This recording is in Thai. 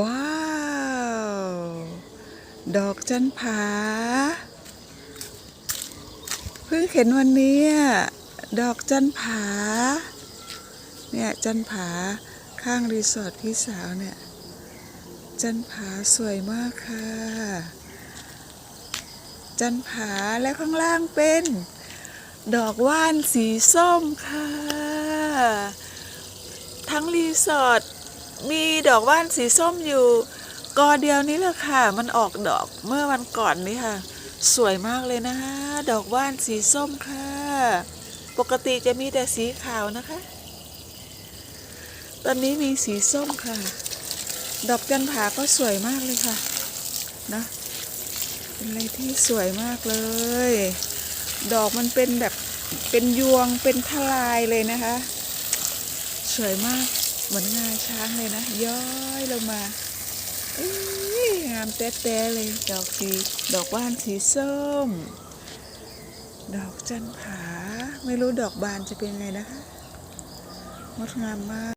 ว้าว ดอกจันผาเพิ่งเห็นวันนี้อะดอกจันผา เนี่ยจันผาข้างรีสอร์ทพี่สาวเนี่ย จันผาสวยมากค่ะ จันผาและข้างล่างเป็น ดอกว่านสีส้มค่ะ ทั้งรีสอร์ท มีดอกว่านสีส้มอยู่ กอเดียวนี้แหละค่ะ มันออกดอกเมื่อวันก่อนนี้ค่ะ สวยมากเลยนะคะ ดอกว่านสีส้มค่ะ ปกติจะมีแต่สีขาวนะคะ ตอนนี้มีสีส้มค่ะ ดอกจันผาก็สวยมากเลยค่ะนะเป็นอะไรที่สวยมากเลย ดอกมันเป็นแบบเป็นยวงเป็นทลายเลยนะคะ สวยมาก เหมือนงาช้างเลยนะ ย้อยลงมาอ้ยงามแต้ๆเลยดอกสีดอกว่านสีส้ม ดอกจันผา ไม่รู้ดอกบานจะเป็นไงนะคะงดงามมาก